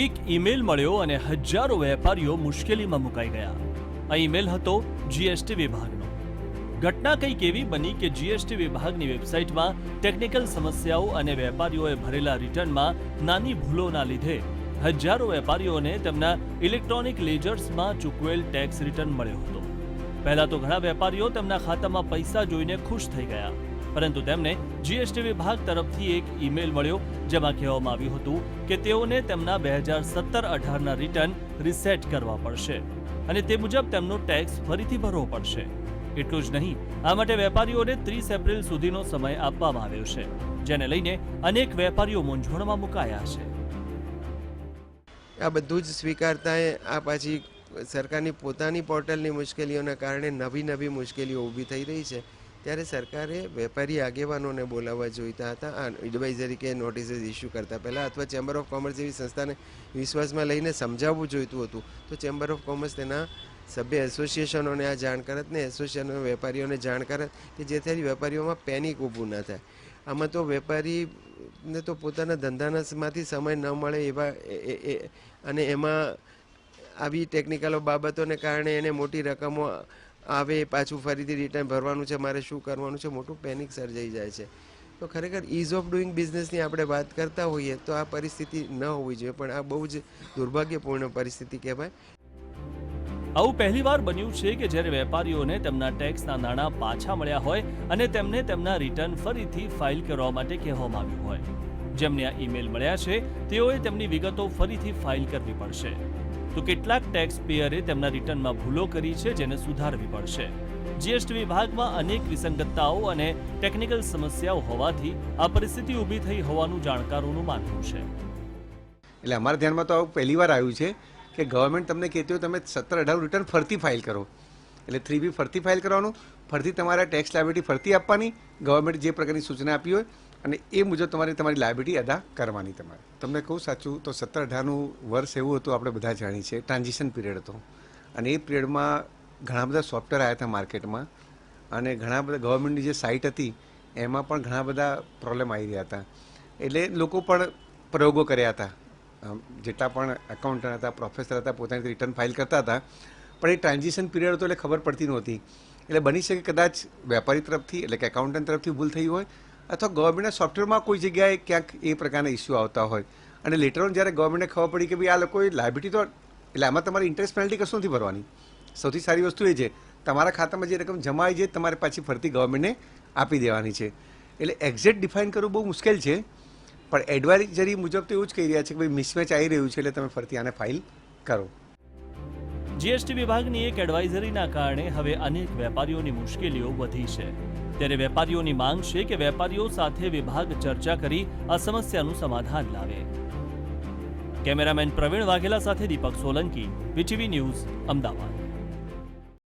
એક ઈમેલ મળ્યો અને હજારો વેપારીઓ મુશ્કેલીમાં મુકાઈ ગયા. આ ઈમેલ હતો જીએસટી વિભાગનો. ઘટના કંઈક એવી બની કે જીએસટી વિભાગની વેબસાઇટમાં ટેકનિકલ સમસ્યાઓ અને વેપારીઓએ ભરેલા રિટર્નમાં નાની ભૂલોના લીધે હજારો વેપારીઓને તેમના ઇલેક્ટ્રોનિક લેજર્સમાં ચૂકવેલ ટેક્સ રિટર્ન મળ્યો હતો. પહેલા તો ઘણા વેપારીઓ તેમના ખાતામાં પૈસા જોઈને ખુશ થઈ ગયા. પરંતુ તેમને જીએસટી વિભાગ તરફથી એક ઈમેલ મળ્યો, જેમાં કહેવામાં આવ્યું હતું કે તેઓને તેમના બે હજાર સત્તર અઢારના રિટર્ન રિસેટ કરવા પડશે અને તે મુજબ તેમનો ટેક્સ ફરીથી ભરવો પડશે. એટલું જ નહીં, આ માટે વેપારીઓને ત્રીસ એપ્રિલ સુધીનો સમય આપવામાં આવ્યો છે, જેને લઈને અનેક વેપારીઓ મૂંઝવણમાં મુકાયા છે. આ બધું જ સ્વીકારતા આ પાછી સરકારની પોતાની પોર્ટલની મુશ્કેલીઓના કારણે નવી નવી મુશ્કેલીઓ ઊભી થઈ રહી છે. ત્યારે સરકારે વેપારી આગેવાનોને બોલાવવા જોઈતા હતા. આ એડવાઇઝરી કે નોટિસીસ ઇસ્યુ કરતા પહેલાં અથવા ચેમ્બર ઓફ કોમર્સ જેવી સંસ્થાને વિશ્વાસમાં લઈને સમજાવવું જોઈતું હતું, તો ચેમ્બર ઓફ કોમર્સ તેના સભ્ય એસોસિએશનોને આ જાણ કરત ને એસોસિએશનો વેપારીઓને જાણ કરત કે જેથી વેપારીઓમાં પેનિક ઊભું ન થાય. આમાં તો વેપારીને તો પોતાના ધંધાનામાંથી સમય ન મળે એવા અને એમાં આવી ટેકનિકલ બાબતોને કારણે એને મોટી રકમો આવે, પાછું ફરીથી રિટર્ન ભરવાનું છે, મારે શું કરવાનું છે, મોટું પેનિક સર્જાઈ જાય છે. તો ખરેખર ઇઝ ઓફ ડુઈંગ બિઝનેસની આપણે વાત કરતા હોઈએ તો આ પરિસ્થિતિ ન હોવી જોઈએ, પણ આ બહુ જ દુર્ભાગ્યપૂર્ણ પરિસ્થિતિ કહેવાય. આવું પહેલીવાર બન્યું છે કે જ્યારે વેપારીઓને તેમના ટેક્સના નાણાં પાછા મળ્યા હોય અને તેમને તેમના રિટર્ન ફરીથી ફાઇલ કરવા માટે કહેવામાં આવ્યું હોય. જેમને આ ઈમેલ મળ્યા છે, તેઓએ તેમની વિગતો ફરીથી ફાઇલ કરવી પડશે. તો કેટલાક ટેક્સ પેયરે તેમના રિટર્નમાં ભૂલો કરી છે, જેને સુધારવી પડશે. જીએસટી વિભાગમાં અનેક વિસંગતતાઓ અને ટેકનિકલ સમસ્યાઓ હોવાથી આ પરિસ્થિતિ ઊભી થઈ હોવાનું જાણકારોનું માનવું છે. એટલે અમારા ધ્યાનમાં તો આવું પહેલી વાર આવ્યું છે કે ગવર્મેન્ટ તમને કહેતી હોય તમે સત્તર અઢાર રિટર્ન ફરતી ફાઇલ કરો. એટલે થ્રી બી ફરતી ફાઇલ કરવાનું ફરતી તમારા ટેક્સ લાયબિલિટી ફરતી આપવાની ગવર્મેન્ટ જે પ્રકારની સૂચના આપી હોય અને એ મુજબ તમારે તમારી લાયબિલિટી અદા કરવાની તમારે. તમને કહું સાચું તો સત્તર અઢારનું વર્ષ એવું હતું, આપણે બધા જાણીએ છીએ ટ્રાન્ઝિશન પીરિયડ હતો. અને એ પિરિયડમાં ઘણા બધા સોફ્ટવેર આવ્યા હતા માર્કેટમાં અને ઘણા બધા ગવર્મેન્ટની જે સાઇટ હતી, એમાં પણ ઘણા બધા પ્રોબ્લેમ આવી રહ્યા હતા. એટલે લોકો પણ પ્રયોગો કર્યા હતા. જેટલા પણ એકાઉન્ટન્ટ હતા પ્રોફેસર હતા, પોતાની રિટર્ન ફાઇલ કરતા હતા. પણ એ ટ્રાન્ઝિશન પીરિયડ હતો એટલે ખબર પડતી નહોતી. એટલે બની શકે કદાચ વેપારી તરફથી, એટલે કે એકાઉન્ટન્ટ તરફથી ભૂલ થઈ હોય અથવા ગવર્મેન્ટના સોફ્ટવેરમાં કોઈ જગ્યાએ ક્યાંક એ પ્રકારના ઇસ્યુ આવતા હોય. અને લેટર ઓન જ્યારે ગવર્મેન્ટને ખબર પડી કે ભાઈ આ લોકોએ લાયબિલિટી તો, એટલે આમાં તમારી ઇન્ટરેસ્ટ પેનલ્ટી કશું નથી ભરવાની. સૌથી સારી વસ્તુ એ છે, તમારા ખાતામાં જે રકમ જમા આવી છે, તમારે પાછી ફરતી ગવર્મેન્ટને આપી દેવાની છે. એટલે એક્ઝેક્ટ ડિફાઇન કરવું બહુ મુશ્કેલ છે, પણ એડવાઇઝરી મુજબ તો એવું જ કહી રહ્યા છે કે ભાઈ મિસમેચ આવી રહ્યું છે, એટલે તમે ફરતી આને ફાઇલ કરો. જીએસટી વિભાગની એક એડવાઇઝરીના કારણે હવે અનેક વેપારીઓની મુશ્કેલીઓ વધી છે. ત્યારે વેપારીઓની માંગ છે કે વેપારીઓ સાથે વિભાગ ચર્ચા કરી આ સમસ્યાનું સમાધાન લાવે. કેમેરામેન પ્રવીણ વાઘેલા સાથે દીપક સોલંકી વીટીવી ન્યૂઝ, અમદાવાદ.